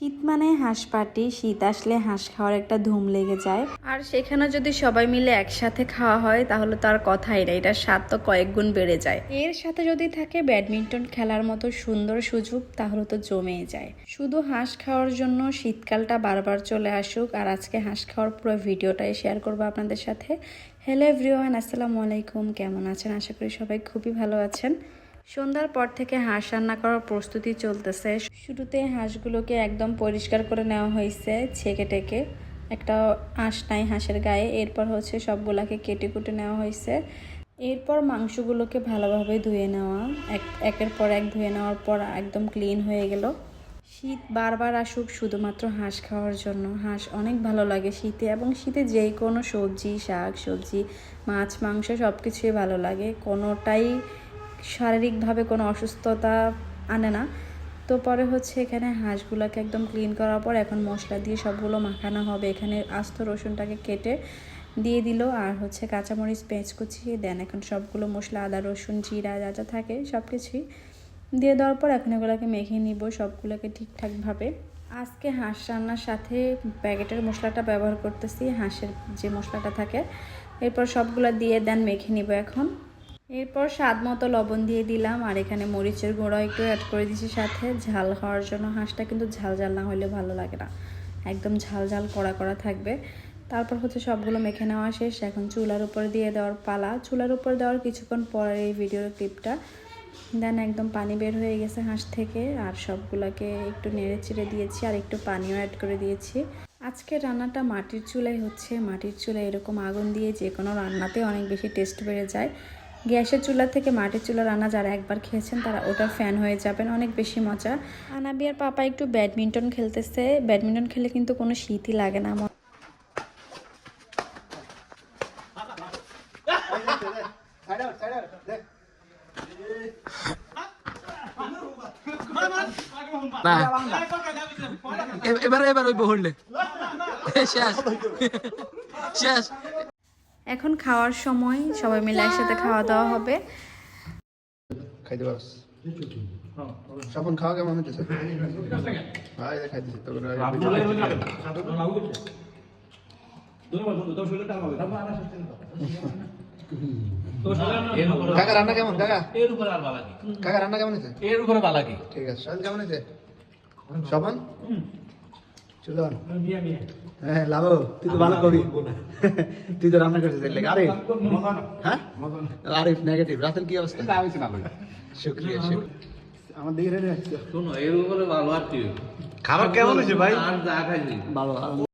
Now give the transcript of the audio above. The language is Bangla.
শীত মানে হাঁস পাটি শীত আসলে হাঁস খাওয়ার একটা ধুম লেগে যায়। আর সেখানে যদি সবাই মিলে একসাথে খাওয়া হয় তাহলে তো আর কথাই না এটার স্বাদ তো কয়েক গুণ বেড়ে যায়। এর সাথে যদি থাকে ব্যাডমিন্টন খেলার মতো সুন্দর সুযোগ তাহলে তো জমেই যায়। শুধু হাঁস খাওয়ার জন্য শীতকালটা বারবার চলে আসুক আর আজকে হাঁস খাওয়ার পুরো ভিডিওটাই শেয়ার করব আপনাদের সাথে। হ্যালো এভরিওয়ান আসসালামু আলাইকুম কেমন আছেন? আশা করি সবাই খুবই ভালো আছেন। সন্ধ্যার পর থেকে হাঁস রান্না করার প্রস্তুতি চলতেছে। শুরুতে হাঁসগুলোকে একদম পরিষ্কার করে নেওয়া হয়েছে ছেঁকে টেকে। একটা আঁশ নাই হাঁসের গায়ে। এরপর হচ্ছে সবগুলাকে কেটে কুটে নেওয়া হয়েছে। এরপর মাংসগুলোকে ভালোভাবে ধুয়ে নেওয়া। এক, একের পর এক ধুয়ে নেওয়ার পর একদম ক্লিন হয়ে গেল। শীত বারবার আসুক শুধুমাত্র হাঁস খাওয়ার জন্য। হাঁস অনেক ভালো লাগে শীতে এবং শীতে যে কোনো সবজি, শাক, সবজি, মাছ, মাংস সব কিছুই ভালো লাগে। কোনোটাই শারীরিকভাবে কোনো অসুস্থতা আনে না। তো পরে হচ্ছে এখানে হাঁসগুলোকে একদম ক্লিন করার পর এখন মশলা দিয়ে সবগুলো মাখানো হবে। এখানে আস্ত রসুনটাকে কেটে দিয়ে দিল আর হচ্ছে কাঁচামরিচ পেঁচ কুচিয়ে দেন এখন সবগুলো মশলা, আদা, রসুন, জিরা যা যা থাকে সব কিছুই দিয়ে দেওয়ার পর এখন এগুলোকে মেখে নিব সবগুলোকে ঠিকঠাকভাবে। আজকে হাঁস রান্নার সাথে প্যাকেটের মশলাটা ব্যবহার করতেছি, হাঁসের যে মশলাটা থাকে। এরপর সবগুলো দিয়ে দেন মেখে নিব এখন। এরপর স্বাদ মতো লবণ দিয়ে দিলাম, আর এখানে মরিচের গুঁড়ো একটু অ্যাড করে দিয়েছি সাথে। ঝাল হওয়ার জন্য হাঁসটা কিন্তু ঝাল ঝাল না হলে ভালো লাগে না। একদম ঝাল ঝাল কড়া কড়া থাকবে। তারপর হচ্ছে সবগুলো মেখে নেওয়া শেষ। এখন চুলার উপর দিয়ে দেওয়ার পালা। চুলার উপর দেওয়ার কিছুক্ষণ পরে এই ভিডিওর ক্লিপটা দেন একদম পানি বের হয়ে গেছে হাঁস থেকে, আর সবগুলোকে একটু নেড়ে চিড়ে দিয়েছি, আর একটু পানিও অ্যাড করে দিয়েছি। আজকে রান্নাটা মাটির চুলাই হচ্ছে। মাটির চুলায় এরকম আগুন দিয়ে যে কোনো রান্নাতে অনেক বেশি টেস্ট বেড়ে যায়। গ্যাসের চুলা থেকে মাটির চুলা রান্না যারা একবার খেয়েছেন, তারা ওটার ফ্যান হয়ে যাবেন, অনেক বেশি মজা। আনাবিয়ার পাপা একটু ব্যাডমিন্টন খেলতেছে। ব্যাডমিন্টন খেলে কিন্তু কোনো শীতই লাগে না আমার এবার এবার ওই বহলে শেষ। শেষ। এখন খাওয়ার সময় সবাই মিলে একসাথে খাওয়া দাওয়া হবে। খাইতে পারস স্বপন খাওয়া কেমন হইতেছে? যে খাইতেছি কাকা রান্না কেমন কাকা? এর উপরে আর বালাকি কাকা রান্না কেমন হয়েছে এর উপরে বালাকি ঠিক আছে কেমন হয়েছে স্বপন? চলো। হ্যাঁ লাভো তুই তো ভালো কবি। তুই তো রান্না করছিস এর লেগে। আরিফ হ্যাঁ? আরিফ নেগেটিভ রাতের কি অবস্থা? শুক্রিয়া শুক্রিয়া। আমার দিকে শোনো এর উপরে ভালো আর কি। খাবার কেমন হয়েছে ভাই? আর যা খাইছি ভালো।